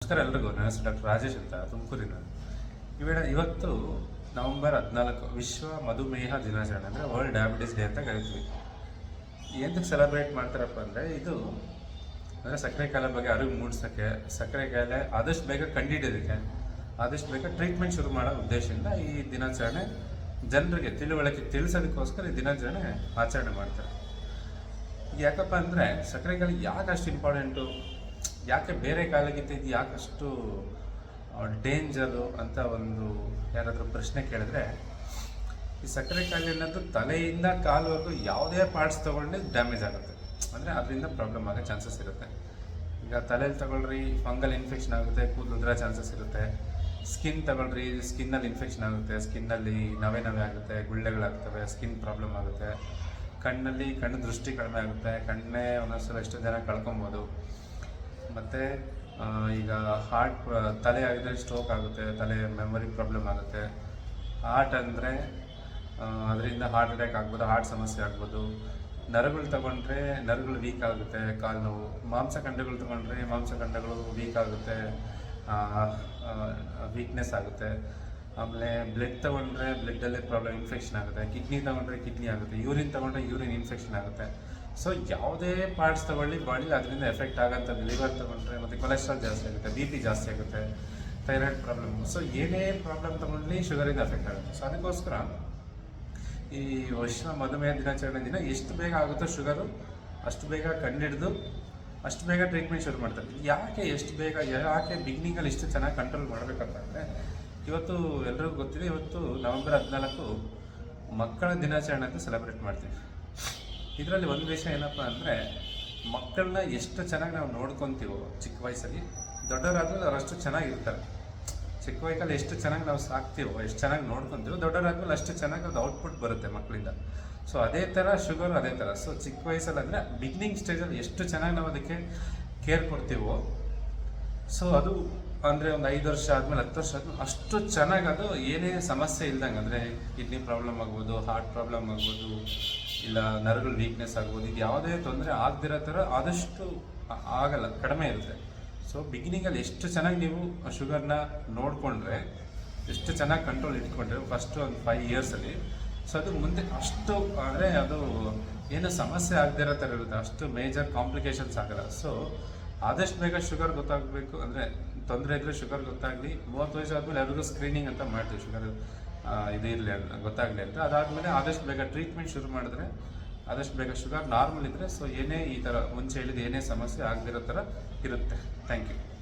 ನಮಸ್ಕಾರ ಎಲ್ರಿಗೂ. ನನ್ನ ಹೆಸರು ಡಾಕ್ಟರ್ ರಾಜೇಶ್ ಅಂತ, ತುಮಕೂರಿನ. ಇವೇಳ ಇವತ್ತು ನವೆಂಬರ್ ಹದಿನಾಲ್ಕು, ವಿಶ್ವ ಮಧುಮೇಹ ದಿನಾಚರಣೆ ಅಂದರೆ ವರ್ಲ್ಡ್ ಡಯಾಬಿಟಿಸ್ ಡೇ ಅಂತ ಕರಿತೀವಿ. ಏನಕ್ಕೆ ಸೆಲೆಬ್ರೇಟ್ ಮಾಡ್ತಾರಪ್ಪ ಅಂದರೆ, ಇದು ಅಂದರೆ ಸಕ್ಕರೆ ಕಾಯಿಲೆ ಬಗ್ಗೆ ಅರಿವು ಮೂಡಿಸೋಕ್ಕೆ, ಸಕ್ಕರೆ ಕಾಯಿಲೆ ಆದಷ್ಟು ಬೇಗ ಕಂಡಿಡಿಯೋದಕ್ಕೆ, ಆದಷ್ಟು ಬೇಗ ಟ್ರೀಟ್ಮೆಂಟ್ ಶುರು ಮಾಡೋ ಉದ್ದೇಶದಿಂದ ಈ ದಿನಾಚರಣೆ ಜನರಿಗೆ ತಿಳುವಳಿಕೆ ತಿಳಿಸೋದಕ್ಕೋಸ್ಕರ ಈ ದಿನಾಚರಣೆ ಆಚರಣೆ ಮಾಡ್ತಾರೆ. ಯಾಕಪ್ಪ ಅಂದರೆ ಸಕ್ಕರೆ ಕಾಯಿಲೆ ಯಾಕೆ ಅಷ್ಟು ಇಂಪಾರ್ಟೆಂಟು ಯಾಕೆ ಬೇರೆ ಕಾಲಕ್ಕಿಂತ ಇದು ಯಾಕಷ್ಟು ಡೇಂಜರು ಅಂತ ಒಂದು ಯಾರಾದರೂ ಪ್ರಶ್ನೆ ಕೇಳಿದ್ರೆ, ಈ ಸಕ್ಕರೆ ಕಾಯಿಲೆ ಅನ್ನೋದು ತಲೆಯಿಂದ ಕಾಲುವರೆಗೂ ಯಾವುದೇ ಪಾರ್ಟ್ಸ್ ತೊಗೊಂಡು ಡ್ಯಾಮೇಜ್ ಆಗುತ್ತೆ. ಅಂದರೆ ಅದರಿಂದ ಪ್ರಾಬ್ಲಮ್ ಆಗೋ ಚಾನ್ಸಸ್ ಇರುತ್ತೆ. ಈಗ ತಲೆಯಲ್ಲಿ ತಗೊಳ್ರಿ ಫಂಗಲ್ ಇನ್ಫೆಕ್ಷನ್ ಆಗುತ್ತೆ ಕೂದಲುದ್ರ ಚಾನ್ಸಸ್ ಇರುತ್ತೆ. ಸ್ಕಿನ್ ತಗೊಳ್ರಿ ಸ್ಕಿನ್ನಲ್ಲಿ ಇನ್ಫೆಕ್ಷನ್ ಆಗುತ್ತೆ. ಸ್ಕಿನ್ನಲ್ಲಿ ನವೆ ನವೆ ಆಗುತ್ತೆ, ಗುಳ್ಳೆಗಳಾಗ್ತವೆ ಸ್ಕಿನ್ ಪ್ರಾಬ್ಲಮ್ ಆಗುತ್ತೆ. ಕಣ್ಣಲ್ಲಿ ಕಣ್ಣು ದೃಷ್ಟಿ ಕಡಿಮೆ ಆಗುತ್ತೆ. ಕಣ್ಣೇ ಒಂದೊಂದ್ಸಲ ಎಷ್ಟೋ ಜನ ಕಳ್ಕೊಬೋದು. ಮತ್ತು ಈಗ ಹಾರ್ಟ್ ತಲೆ ಆಗಿದ್ರೆ ಸ್ಟ್ರೋಕ್ ಆಗುತ್ತೆ, ತಲೆ ಮೆಮೊರಿ ಪ್ರಾಬ್ಲಮ್ ಆಗುತ್ತೆ. ಹಾರ್ಟ್ ಅಂದರೆ ಅದರಿಂದ ಹಾರ್ಟ್ ಅಟ್ಯಾಕ್ ಆಗ್ಬೋದು ಹಾರ್ಟ್ ಸಮಸ್ಯೆ ಆಗ್ಬೋದು. ನರಗಳು ತಗೊಂಡ್ರೆ ನರಗಳು ವೀಕ್ ಆಗುತ್ತೆ, ಕಾಲು ನೋವು. ಮಾಂಸಖಂಡಗಳು ತಗೊಂಡ್ರೆ ಮಾಂಸಖಂಡಗಳು ವೀಕ್ ಆಗುತ್ತೆ ವೀಕ್ನೆಸ್ ಆಗುತ್ತೆ. ಆಮೇಲೆ ಬ್ಲಡ್ ತಗೊಂಡ್ರೆ ಬ್ಲಡ್ಡಲ್ಲೇ ಪ್ರಾಬ್ಲಮ್ ಇನ್ಫೆಕ್ಷನ್ ಆಗುತ್ತೆ. ಕಿಡ್ನಿ ತಗೊಂಡ್ರೆ ಕಿಡ್ನಿ ಆಗುತ್ತೆ. ಯೂರಿನ್ ತಗೊಂಡ್ರೆ ಯೂರಿನ್ ಇನ್ಫೆಕ್ಷನ್ ಆಗುತ್ತೆ. ಸೊ ಯಾವುದೇ ಪಾರ್ಟ್ಸ್ ತಗೊಳ್ಳಿ ಬಾಡಿಲಿ ಅದರಿಂದ ಎಫೆಕ್ಟ್ ಆಗುತ್ತೆ ಲಿವರ್ ತಗೊಂಡ್ರೆ ಮತ್ತು ಕೊಲೆಸ್ಟ್ರಾಲ್ ಜಾಸ್ತಿ ಆಗುತ್ತೆ ಬಿ ಪಿ ಜಾಸ್ತಿ ಆಗುತ್ತೆ ಥೈರಾಯ್ಡ್ ಪ್ರಾಬ್ಲಮ್ ಸೊ ಏನೇ ಪ್ರಾಬ್ಲಮ್ ತಗೊಂಡ್ಲಿ ಶುಗರಿಂದ ಎಫೆಕ್ಟ್ ಆಗುತ್ತೆ. ಸೊ ಅದಕ್ಕೋಸ್ಕರ ಈ ವರ್ಷ ಮಧುಮೇಹ ದಿನಾಚರಣೆ ದಿನ ಎಷ್ಟು ಬೇಗ ಆಗುತ್ತೋ ಶುಗರು ಅಷ್ಟು ಬೇಗ ಕಂಡಿಡಿದು ಅಷ್ಟು ಬೇಗ ಟ್ರೀಟ್ಮೆಂಟ್ ಶುರು ಮಾಡ್ತಾರೆ. ಯಾಕೆ ಎಷ್ಟು ಬೇಗ, ಯಾಕೆ ಬಿಗ್ನಿಂಗಲ್ಲಿ ಇಷ್ಟು ಚೆನ್ನಾಗಿ ಕಂಟ್ರೋಲ್ ಮಾಡಬೇಕಂತಂದರೆ, ಇವತ್ತು ಎಲ್ರಿಗೂ ಗೊತ್ತಿದೆ, ಇವತ್ತು ನವೆಂಬರ್ ಹದಿನಾಲ್ಕು ಮಕ್ಕಳ ದಿನಾಚರಣೆ ಅಂತ ಸೆಲೆಬ್ರೇಟ್ ಮಾಡ್ತೀವಿ. ಇದರಲ್ಲಿ ಒಂದು ವಿಷಯ ಏನಪ್ಪ ಅಂದರೆ ಮಕ್ಕಳನ್ನ ಎಷ್ಟು ಚೆನ್ನಾಗಿ ನಾವು ನೋಡ್ಕೊತೀವೋ ಚಿಕ್ಕ ವಯಸ್ಸಲ್ಲಿ, ದೊಡ್ಡವರಾದ್ರೂ ಅವ್ರು ಅಷ್ಟು ಚೆನ್ನಾಗಿರ್ತಾರೆ. ಚಿಕ್ಕ ವಯಸ್ಸಲ್ಲಿ ಎಷ್ಟು ಚೆನ್ನಾಗಿ ನಾವು ಸಾಕ್ತೀವೋ, ಎಷ್ಟು ಚೆನ್ನಾಗಿ ನೋಡ್ಕೊತೀವೋ, ದೊಡ್ಡವರಾದ್ಮೇಲೆ ಅಷ್ಟು ಚೆನ್ನಾಗಿ ಅದು ಔಟ್ಪುಟ್ ಬರುತ್ತೆ ಮಕ್ಕಳಿಂದ. ಸೊ ಅದೇ ಥರ ಶುಗರ್ ಅದೇ ಥರ ಸೊ ಚಿಕ್ಕ ವಯಸ್ಸಲ್ಲಿ ಅಂದರೆ ಬಿಗ್ನಿಂಗ್ ಸ್ಟೇಜಲ್ಲಿ ಎಷ್ಟು ಚೆನ್ನಾಗಿ ನಾವು ಅದಕ್ಕೆ ಕೇರ್ ಕೊಡ್ತೀವೋ ಸೊ ಅದು ಅಂದರೆ ಒಂದು ಐದು ವರ್ಷ ಆದಮೇಲೆ, ಹತ್ತು ವರ್ಷ ಆದಮೇಲೆ ಅಷ್ಟು ಚೆನ್ನಾಗಿ ಅದು ಏನೇ ಸಮಸ್ಯೆ ಇಲ್ದಂಗೆ, ಅಂದರೆ ಕಿಡ್ನಿ ಪ್ರಾಬ್ಲಮ್ ಆಗ್ಬೋದು ಹಾರ್ಟ್ ಪ್ರಾಬ್ಲಮ್ ಆಗ್ಬೋದು ಇಲ್ಲ, ನರಗಳು ವೀಕ್ನೆಸ್ ಆಗ್ಬೋದು, ಇದು ಯಾವುದೇ ತೊಂದರೆ ಆಗದಿರೋ ಥರ ಆದಷ್ಟು ಆಗಲ್ಲ, ಕಡಿಮೆ ಇರುತ್ತೆ. ಸೊ ಬಿಗಿನಿಂಗಲ್ಲಿ ಎಷ್ಟು ಚೆನ್ನಾಗಿ ನೀವು ಶುಗರ್ನ ನೋಡಿಕೊಂಡ್ರೆ, ಎಷ್ಟು ಚೆನ್ನಾಗಿ ಕಂಟ್ರೋಲ್ ಇಟ್ಕೊಂಡ್ರೆ ಫಸ್ಟ್ ಒಂದು ಫೈವ್ ಇಯರ್ಸಲ್ಲಿ ಸೊ ಅದು ಮುಂದೆ ಅಷ್ಟು ಅಂದರೆ ಅದು ಏನು ಸಮಸ್ಯೆ ಆಗದಿರೋ ಥರ ಇರುತ್ತೆ, ಅಷ್ಟು ಮೇಜರ್ ಕಾಂಪ್ಲಿಕೇಶನ್ಸ್ ಆಗಲ್ಲ. ಸೊ ಆದಷ್ಟು ಬೇಗ ಶುಗರ್ ಗೊತ್ತಾಗಬೇಕು ಅಂದರೆ, ತೊಂದರೆ ಇದ್ದರೆ ಶುಗರ್ ಗೊತ್ತಾಗಲಿ, ಮೂವತ್ತು ವಯಸ್ಸು ಆದಮೇಲೆ ಎಲ್ರಿಗೂ ಸ್ಕ್ರೀನಿಂಗ್ ಅಂತ ಮಾಡ್ತೀವಿ ಶುಗರ್ ಇದು ಇರಲಿ ಗೊತ್ತಾಗಲಿ ಅಂತ. ಅದಾದಮೇಲೆ ಆದಷ್ಟು ಬೇಗ ಟ್ರೀಟ್ಮೆಂಟ್ ಶುರು ಮಾಡಿದ್ರೆ, ಆದಷ್ಟು ಬೇಗ ಶುಗರ್ ನಾರ್ಮಲ್ ಇದ್ದರೆ ಸೊ ಏನೇ ಈ ಥರ ಮುಂಚೆ ಹೇಳಿದ ಏನೇ ಸಮಸ್ಯೆ ಆಗದಿರೋ ಥರ ಇರುತ್ತೆ. Thank you